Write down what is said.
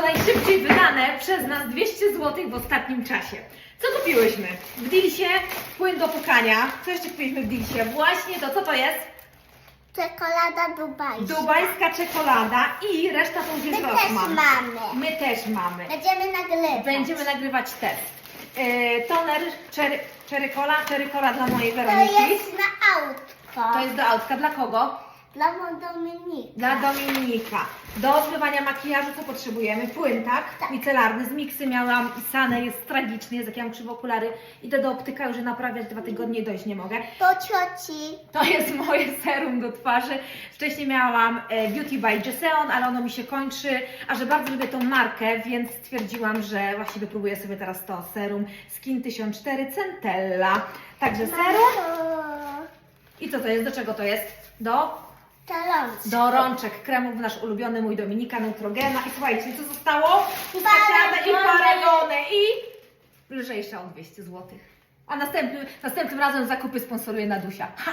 to najszybciej wydane przez nas 200 zł w ostatnim czasie. Co kupiłyśmy? W Dilsie płyn do pukania. Co jeszcze kupiliśmy w Dilsie? Właśnie to, co to jest? Czekolada dubajska. Dubajska czekolada i reszta to już My jest też Rossmann. mamy. My też mamy. Będziemy nagrywać. Będziemy nagrywać test. Yy, toner cherry, cherry cola, cherry cola dla mojej To Weroniki. jest na autko. To jest do autka. Dla kogo? Dla Dominika. Dla Dominika. Do zmywania makijażu co potrzebujemy? Płyn, tak? Tak. Micelarny. Z miksy miałam pisane, jest tragiczny, jest jak ja mam krzywe okulary. Idę do optyka już naprawiać dwa tygodnie i dojść nie mogę. To cioci. To jest moje serum do twarzy. Wcześniej miałam e, Beauty by Jesseon, ale ono mi się kończy, a że bardzo lubię tą markę, więc stwierdziłam, że właściwie próbuję sobie teraz to serum Skin 1004 Centella. Także serum. I co to jest? Do czego to jest? Do Do rączek kremów nasz ulubiony mój Dominika Neutrogena. I słuchajcie, co zostało? Paragony. i paragony i lżejsza o 200 zł. A następnym, następnym razem zakupy sponsoruje Nadusia. Ha!